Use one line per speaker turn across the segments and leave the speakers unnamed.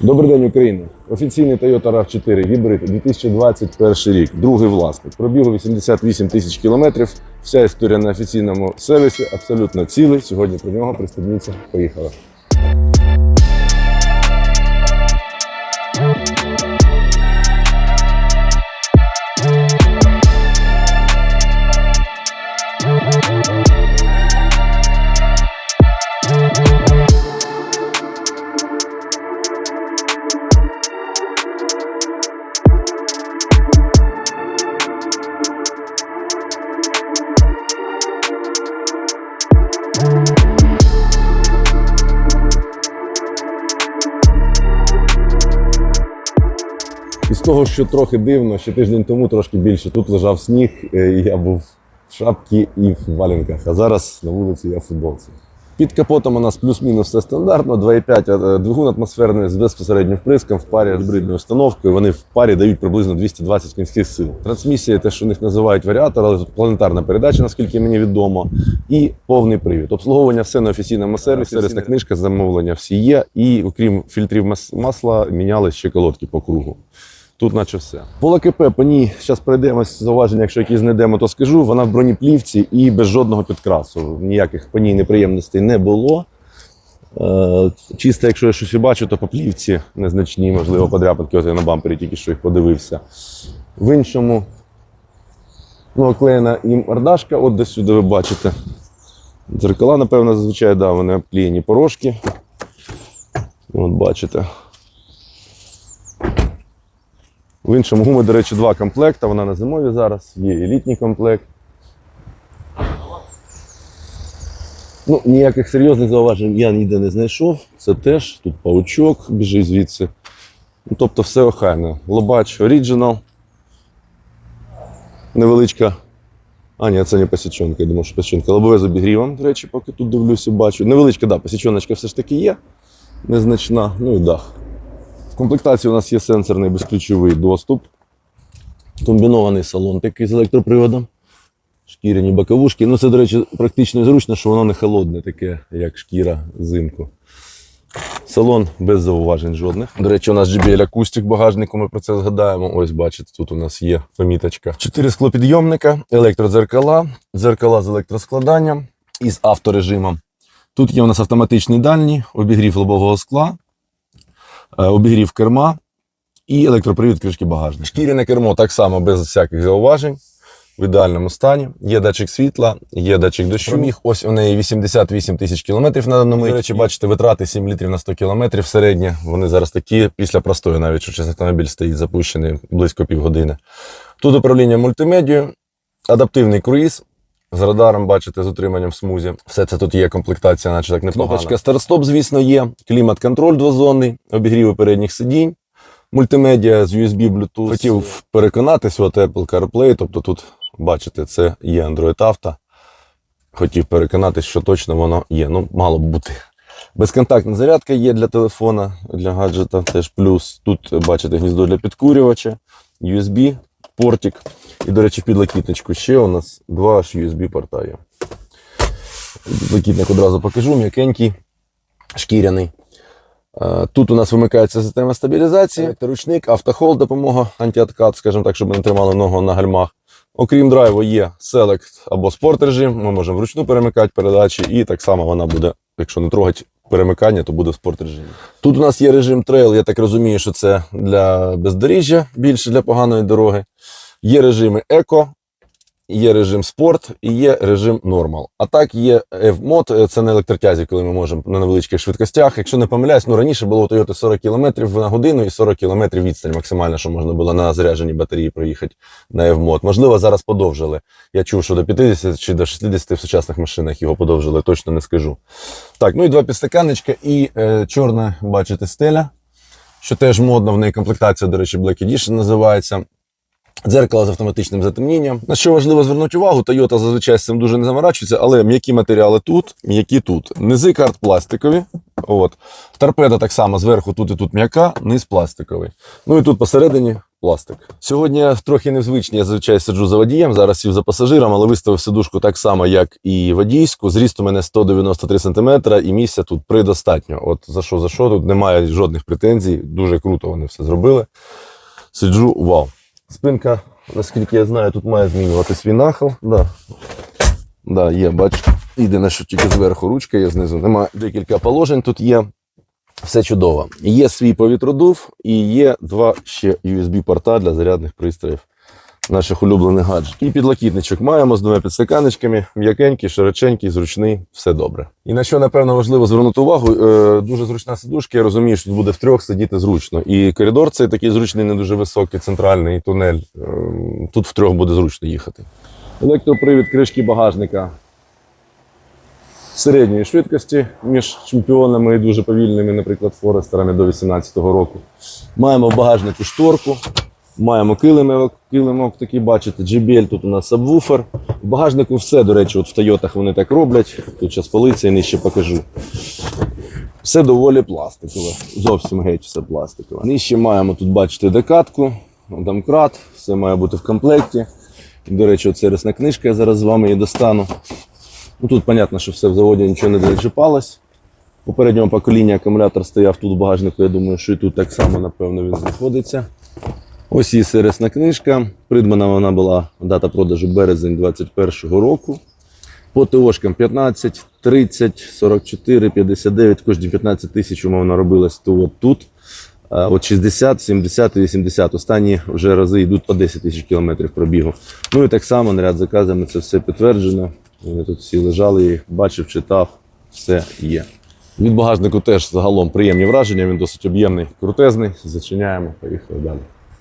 Добрий день, Україна. Офіційний Toyota RAV4 гібрид 2021 рік. Другий власник. Пробігу 88 тисяч кілометрів. Вся історія на офіційному сервісі абсолютно цілий. Сьогодні про нього пристебніться. Поїхали. І з того, що трохи дивно, ще тиждень тому трошки більше. Тут лежав сніг, е, і я був в шапці і в валенках. А зараз на вулиці я в футболці. Під капотом у нас плюс-мінус все стандартно. 2,5 е, двигун атмосферний з безпосереднім вприском в парі з гібридною установкою. Вони в парі дають приблизно 220 кінських сил. Трансмісія, те, що них називають варіатор, але планетарна передача, наскільки мені відомо, і повний привід. Обслуговування все на офіційному сервісі. Сервісна книжка, замовлення всі є. І окрім фільтрів мас- масла, міняли ще колодки по кругу. Тут наче все. По ЛКП по ній зараз пройдемось зауваження, якщо якісь знайдемо, то скажу. Вона в бронеплівці і без жодного підкрасу. Ніяких по ній неприємностей не було. Е, Чисто, якщо я щось бачу, то по плівці незначні, можливо, подряпинки. От я на бампері тільки що їх подивився. В іншому ну, оклеєна і мордашка, от десь сюди ви бачите. Дзеркала, напевно, зазвичай, да, вони обклеєні порошки. От бачите. В іншому гуми, до речі, два комплекти. Вона на зимові зараз, є і літній комплект. Ну, ніяких серйозних зауважень я ніде не знайшов. Це теж тут паучок біжить звідси. Ну, тобто все охайно. Лобач Original. Невеличка. А, ні, це не посічонка. Я думав, що посічонка. Лобове з обігрівом, до речі, поки тут дивлюся, бачу. Невеличка, да, посічоночка все ж таки є. Незначна. Ну і дах. В комплектації у нас є сенсорний безключовий доступ, комбінований салон такий з електроприводом, шкіряні боковушки. Ну, це, до речі, практично і зручно, що воно не холодне, таке, як шкіра взимку. Салон без зауважень жодних. До речі, у нас JBL акустик багажнику, ми про це згадаємо. Ось, бачите, тут у нас є поміточка. Чотири склопідйомника, електродзеркала, дзеркала з електроскладанням і з авторежимом. Тут є у нас автоматичний дальній, обігрів лобового скла, обігрів керма і електропривід кришки багажника. Шкіряне кермо так само без всяких зауважень. В ідеальному стані. Є датчик світла, є датчик дощу. Пробіг ось у неї 88 тисяч кілометрів на даному. До речі, бачите, витрати 7 літрів на 100 кілометрів. Середні вони зараз такі після простої, навіть що автомобіль стоїть запущений близько півгодини. Тут управління мультимедією, адаптивний круїз. З радаром, бачите, з утриманням в смузі. Все це тут є, комплектація, наче так непогана. Кнопочка старт-стоп, звісно, є. Клімат-контроль двозонний, обігріви передніх сидінь, мультимедіа з USB, Bluetooth. Хотів переконатись, от Apple CarPlay, тобто тут, бачите, це є Android Auto. Хотів переконатись, що точно воно є. Ну, мало б бути. Безконтактна зарядка є для телефона, для гаджета теж плюс. Тут бачите гніздо для підкурювача, USB, портик. І, до речі, в підлокітничку ще у нас два аж USB порта є. Підлокітник одразу покажу, м'якенький, шкіряний. Е, Тут у нас вимикається система стабілізації, ручник, автохол, допомога, антиоткат, скажімо так, щоб не тримали ногу на гальмах. Окрім драйву, є Select або спорт режим. Ми можемо вручну перемикати передачі, і так само вона буде, якщо не трогати перемикання, то буде в спорт режимі. Тут у нас є режим трейл, я так розумію, що це для бездоріжжя, більше для поганої дороги. Є режими еко, є режим спорт і є режим нормал. А так є F-мод, це на електротязі, коли ми можемо на невеличких швидкостях. Якщо не помиляюсь, ну раніше було у Toyota 40 км на годину і 40 км відстань максимально, що можна було на зарядженій батареї проїхати на F-мод. Можливо, зараз подовжили. Я чув, що до 50 чи до 60 в сучасних машинах його подовжили, точно не скажу. Так, ну і два підстаканничка і е, чорна, бачите, стеля, що теж модно, в неї комплектація, до речі, Black Edition називається. Дзеркало з автоматичним затемнінням. На що важливо звернути увагу, Toyota зазвичай з цим дуже не заморачується, але м'які матеріали тут, м'які тут. Низи карт пластикові. От. Торпеда так само зверху тут і тут м'яка, низ пластиковий. Ну і тут посередині пластик. Сьогодні трохи незвичний, я зазвичай сиджу за водієм, зараз сів за пасажиром, але виставив сидушку так само, як і водійську. Зріст у мене 193 см і місця тут предостатньо. От за що, за що, тут немає жодних претензій. Дуже круто вони все зробили. Сиджу, вау. Спинка, наскільки я знаю, тут має змінювати свій нахил. Да. Да, є, бачите. Єдине, що тільки зверху ручка є знизу. Немає декілька положень тут є. Все чудово. Є свій повітродув і є два ще USB-порта для зарядних пристроїв наших улюблених гаджетів. І підлокітничок маємо з двома підстаканечками, м'якенький, широченький, зручний, все добре. І на що, напевно, важливо звернути увагу, е, дуже зручна сидушка, я розумію, що тут буде втрьох сидіти зручно. І коридор цей такий зручний, не дуже високий, центральний тунель. Е, Тут втрьох буде зручно їхати. Електропривід кришки багажника середньої швидкості між чемпіонами і дуже повільними, наприклад, Форестерами до 18-го року. Маємо в багажнику шторку, маємо килимок, килимок такий, бачите, JBL, тут у нас сабвуфер. В багажнику все, до речі, от в Тойотах вони так роблять. Тут зараз полиція нижче покажу. Все доволі пластикове, зовсім геть все пластикове. Нижче маємо тут, бачите, декатку, домкрат, все має бути в комплекті. До речі, от сервісна книжка, я зараз з вами її достану. Ну, тут, понятно, що все в заводі нічого не зачіпалось. Попереднього покоління акумулятор стояв тут в багажнику. Я думаю, що і тут так само, напевно, він знаходиться. Ось її сервісна книжка. Придбана вона була дата продажу березень 2021 року. По ТОшкам 15, 30, 44, 59, кожні 15 тисяч умовно робилось то от тут. От 60, 70 і 80. Останні вже рази йдуть по 10 тисяч кілометрів пробігу. Ну і так само наряд заказами це все підтверджено. Вони тут всі лежали, я їх бачив, читав, все є. Від багажнику теж загалом приємні враження, він досить об'ємний, крутезний. Зачиняємо, поїхали далі.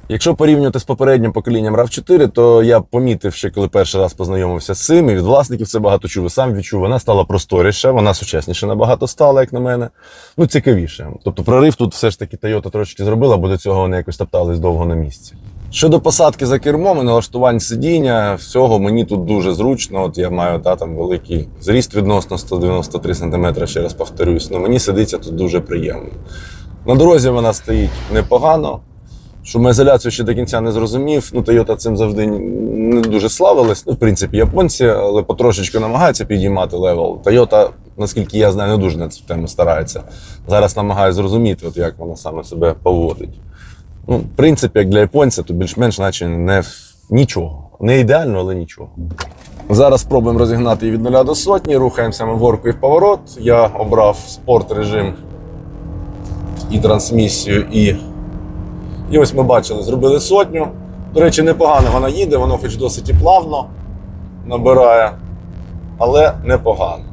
Якщо порівнювати з попереднім поколінням RAV4, то я помітив ще, коли перший раз познайомився з цим, і від власників це багато чув, і сам відчув, вона стала просторіша, вона сучасніше набагато стала, як на мене. Ну, цікавіше. Тобто прорив тут все ж таки Toyota трошки зробила, бо до цього вони якось топтались довго на місці. Щодо посадки за кермом і налаштувань сидіння, всього мені тут дуже зручно. От я маю та, там великий зріст відносно 193 см, ще раз повторюсь. Ну, мені сидиться тут дуже приємно. На дорозі вона стоїть непогано. Шумоізоляцію ще до кінця не зрозумів. Ну, Toyota цим завжди не дуже славилась. Ну, в принципі, японці, але потрошечку намагаються підіймати левел. Toyota, наскільки я знаю, не дуже на цю тему старається. Зараз намагаюся зрозуміти, от як вона саме себе поводить. Ну, в принципі, як для японця, то більш-менш наче не нічого. Не ідеально, але нічого. Зараз спробуємо розігнати її від 0 до сотні, рухаємося ми в горку і в поворот. Я обрав спорт режим і трансмісію, і і ось ми бачили, зробили сотню. До речі, непогано вона їде, воно хоч досить і плавно набирає, але непогано.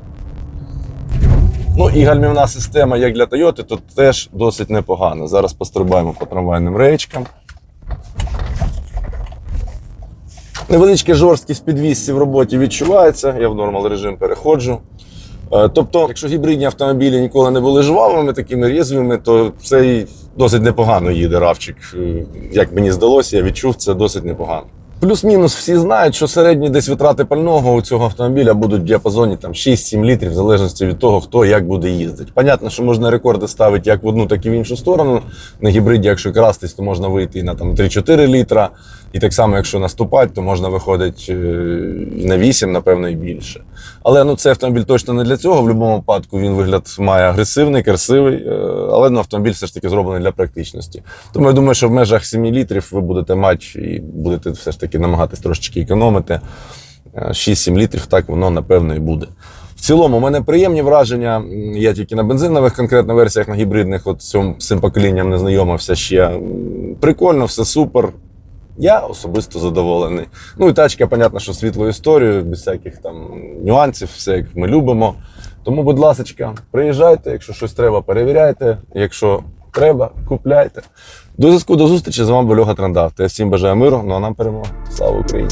Ну і гальмівна система, як для Toyota, тут теж досить непогана. Зараз пострибаємо по трамвайним речкам. Невеличка жорсткість підвісці в роботі відчувається, я в нормал режим переходжу. Е, Тобто, якщо гібридні автомобілі ніколи не були жвавими, такими різвими, то цей досить непогано їде равчик. Е, Як мені здалося, я відчув це досить непогано. Плюс-мінус всі знають, що середні десь витрати пального у цього автомобіля будуть в діапазоні там 6-7 літрів, в залежності від того, хто як буде їздити. Понятно, що можна рекорди ставити як в одну, так і в іншу сторону. На гібриді, якщо крастись, то можна вийти і на там 3-4 літра. І так само, якщо наступати, то можна виходити е, на 8, напевно, і більше. Але ну, цей автомобіль точно не для цього. В будь-якому випадку він вигляд має агресивний, красивий, е, але ну, автомобіль все ж таки зроблений для практичності. Тому я думаю, що в межах 7 літрів ви будете мати і будете все ж таки намагатись трошечки економити. Е, 6-7 літрів, так воно напевно і буде. В цілому, у мене приємні враження. Я тільки на бензинових конкретно версіях, на гібридних, от цим, цим поколінням не знайомився ще. Прикольно, все супер. Я особисто задоволений. Ну і тачка, понятно, що світлою історією, без всяких там нюансів, все як ми любимо. Тому, будь ласка, приїжджайте, якщо щось треба, перевіряйте. Якщо треба, купляйте. До зв'язку, до зустрічі з вами був Льоха Трандав. Я всім бажаю миру, ну а нам перемоги. Слава Україні!